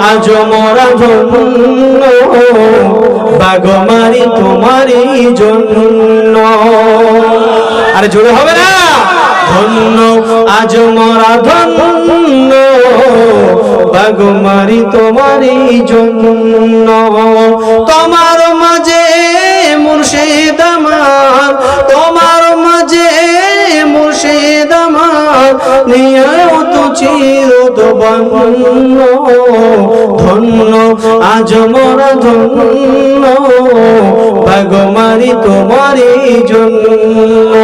আজ মরা ধন্য। বাগমারি তোমারই জন্য। আরে জোরে হবে না। ধন্য আজ মরা ধন্য। বাগমারি তোমারই জন্য। ধন্য ধন্য আজ মরা ধন্য। ভাগমারি তোমারি জন্য।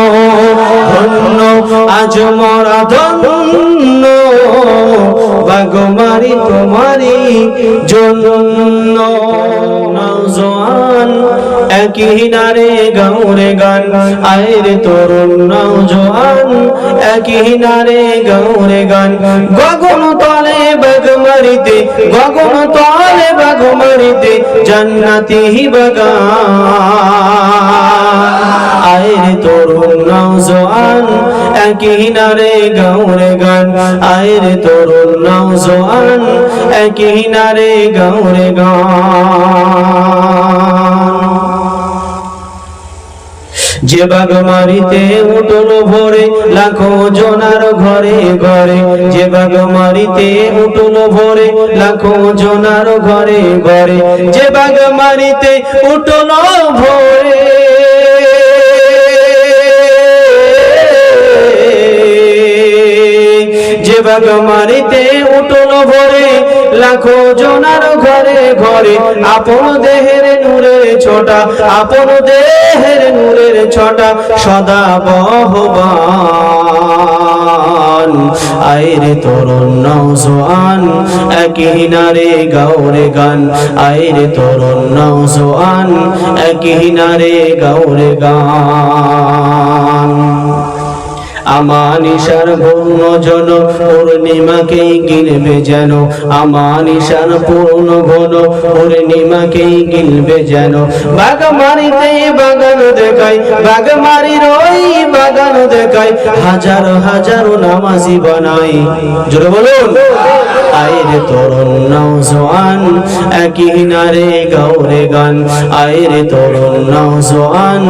ধন্য আজ মরা ধন্য। ভাগমারি তোমারই জন্য নওজোয়ান। একই নারে গৌরে গান, আয়রে তরুণ নওজোয়ান। একই নারে গৌরে গান, গগন তলে বাগমারিতে গগন তলে বাগমারিতে জান্নাতি বাগান। আয়রে তরুণ নওজোয়ান একই নারে গৌরে গান, আয়রে তরুণ একই নারে গৌরে গান। যে বাগমারিতে উঠল ভরে, লাখো জনার ঘরে ঘরে, যে বাগমারিতে উঠল ভরে, লাখো জনার ঘরে ঘরে, যে বাগমারিতে উঠল ভরে। যে বাগমারিতে উঠল ভরে, লাখো জনার ঘরে ঘরে। আপন দেহের নূরের ছোটা, আপন দেহের নূরের ছোটা, সদা বহবান। আইরে তরুণ নৌজোয়ান একই নারে গাওরে গান। আইরে তরুণ নৌজোয়ান একই নারে গাওরে গান। আমানিশার পূর্ণ জন পূর্ণিমাকেই গিলবে যেন। আমানিশার পূর্ণ ঘন পূর্ণিমাকেই গিলবে যেন। বাগামারিতে বাগান দেখাই, বাগামারির ওই বাগান দেখাই, হাজার হাজার নামাজি বানাই। জোরে বলুন। আইরে তরুণ নওজোয়ান, একই নারে গৌরে গান। আইরে তরুণ নওজোয়ান,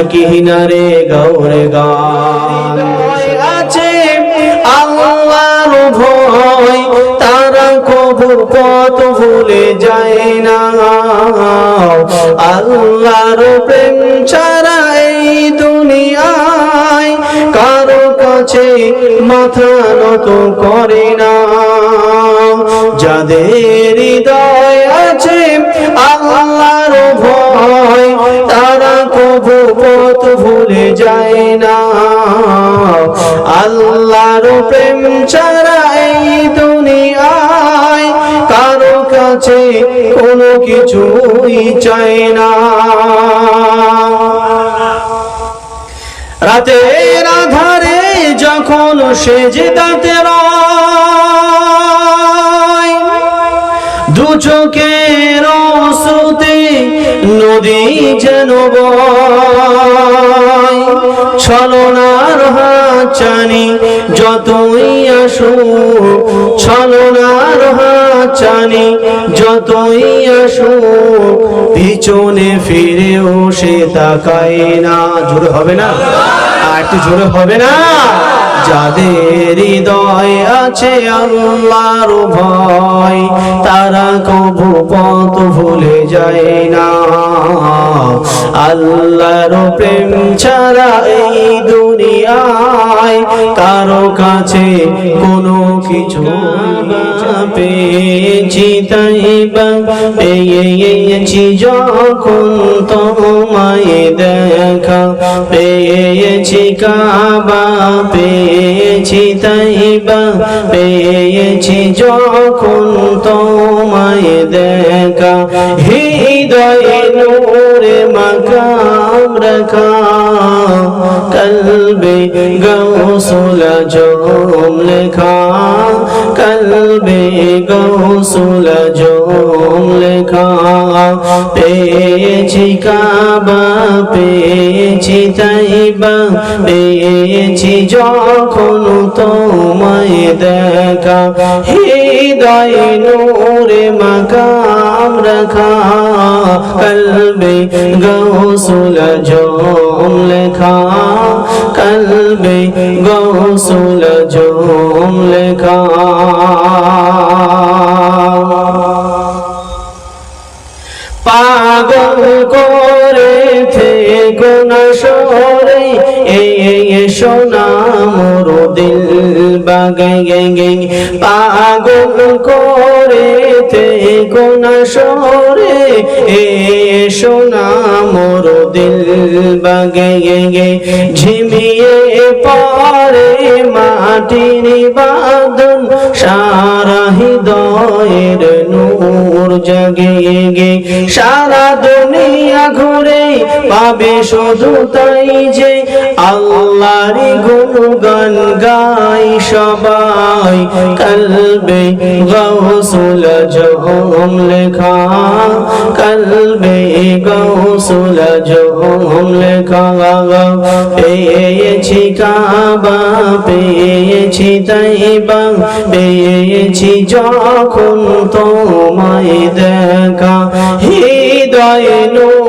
একই নারে গৌরে গান। ভয়, তারা কবু পথ ভুলে যায় না। আল্লাহর প্রেম ছাড়া মাথা নত করে না যাদের হৃদয় আছে আল্লাহর ভয়, তারা কবু পথ ভুলে যায় না। আল্লাহর প্রেম ছাড়া দুনিয়ায় কারও কাছে কোনো কিছুই চায় না। রাতের আধারে যখন সেজে দাঁতে দু চোখের শ্রুতি নদী যেন ছলনার হাচানি যতই আসু ছলনার হাচানি যতই আসু পিছনে ফিরেও সে তাকায় না। জোরে হবে না? আর একটু জোরে হবে না? যাদের হৃদয় আছে আল্লাহর ভয়, তারা কবু পথ ভুলে যায় না। আল্লাহর প্রেম ছাড়া এই দুনিয়ায় কারও কাছে কোনো কিছু পেয়েছি। তাই পেয়েছি যখন তোমায় দেখা, পেয়েছি কাবা পেয়েছি তাইবা, পেয়েছি যখন তোমায় দেখা। হৃদয়ে নূরে মাকাম রাখা, কলবে গৌসুল জম লেখা, কলবে গৌসুল জম লেখা। পেয়েছি কাবা, পেয়েছি তাইবা, পেয়েছি যখন তোমায় দেখা। হৃদয় নূরে মাকাম রাখা, কলবে গৌসুল জম লেখা, কলবে গৌসুল পাগল করেছে কোন সরে। এ সোনা মোর দিল বাগে ঝিমিয়ে পরে মাটির বাদন সারা হৃদয়ের নূর জাগে গে। সারা ঘুরে পাবে শুধু তাই যে আল্লাহর গুণগান গাই সবাই। কলবে গৌসুল জহম লেখা, কলবে গৌসুল জহম লেখা। পেয়েছি কাবা, পেয়েছি তাইবা, পেয়েছি যখন তোমায় দেখা। হৃদয় নূরে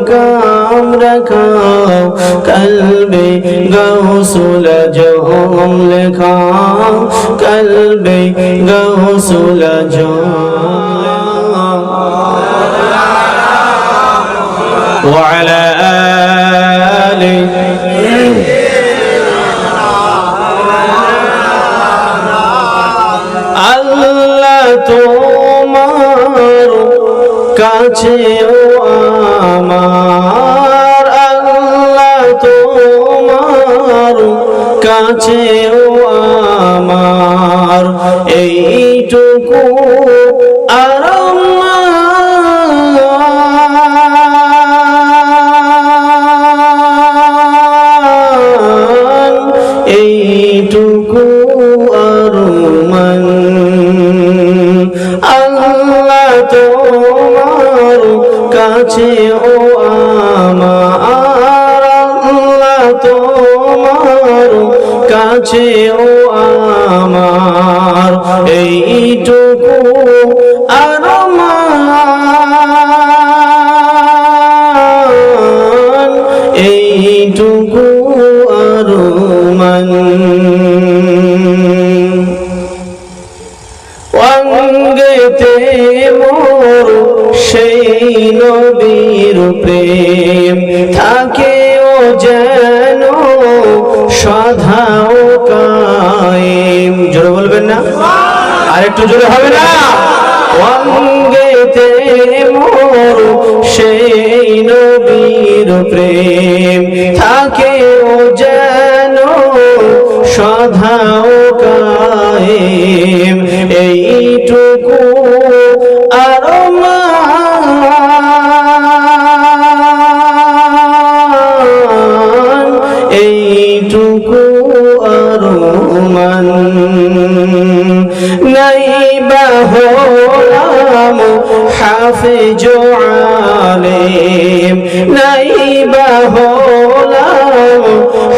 মাকাম রাখাও কলবে গৌসুল জহম লেখা কলবে গৌসুল জহম وعلى آله আল্লাহ তোমার কাছে এইটুকু আর আমার এইটুকু আর মান আল্লাহ তোমার কাছে ও আমার, আল্লাহ তোমার কাছে ও এইটুকু আর এইটুকু আর মান অঙ্গেতে মোর সেই নবীর প্রেম, থাকে ও যেন সধাও কায়েম। জোরে বলবেন না। আর একটু জোরে হবে না? অঙ্গেতে মোর সেই নবীর প্রেম। থাকে ও যেন সধাও হলাম হাফেজ আলেম। নাই বা হলাম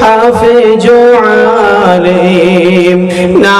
হাফেজ আলেম। না